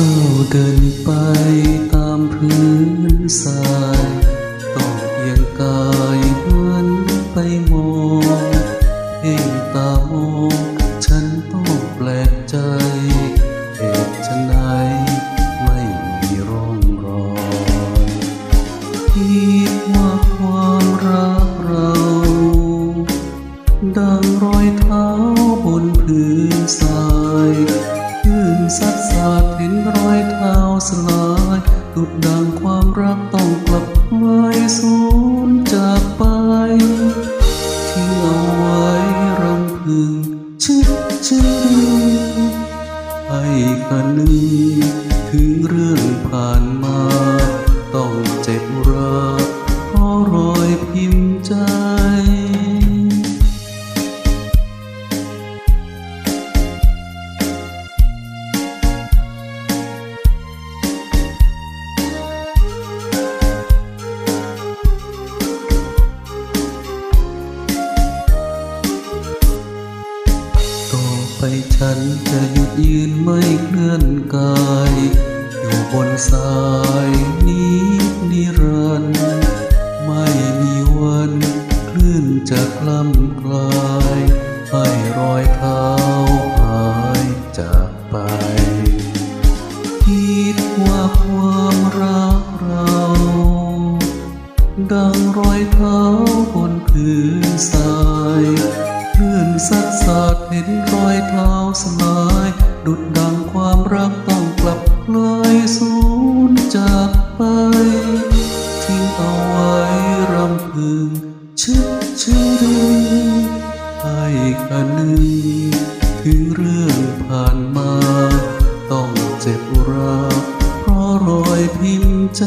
ก้าวเดินไปตามพื้นทรายต้องเอียงกายหันไปมองเพ่งตามองฉันต้องแปลกใจเหตุไฉนไม่มีร่องรอยคิดว่าความรักเรา ดังรอยเท้าบนพื้นทราย ซัดสาดเห็นรอยเท้าสลายดุดดังความรักต้องกลับไว้สูญจากไปทิ้งเอาไว้รำพึงชิดชิดให้คะนึงถึงเรื่องผ่านมา ต้องเจ็บรัก ฉันจะหยุดยืนไม่เคลื่อนกาย อยู่บนสายนี้นิรันดร์ สูญจากไป ทิ้งเอาไว้รำพึงชิดชิดให้คะนึงถึงเรื่องผ่านมา ต้องเจ็บรักเพราะรอยพิมพ์ใจ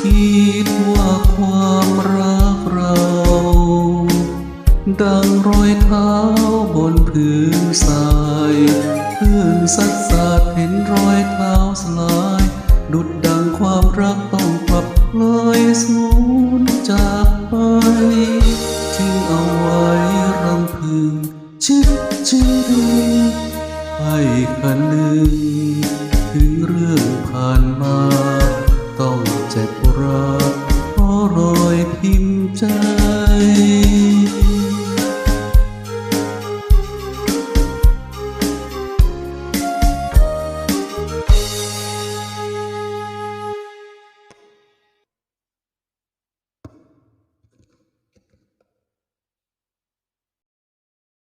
คิดว่าความรักเรา ดังรอยเท้าบนพื้นทรายคลื่อนซัดสาด ลอยสูญจากไปทิ้งเอาไว้รำพึงชิดชิดให้คันหนึ่งถึงเรื่องผ่านมา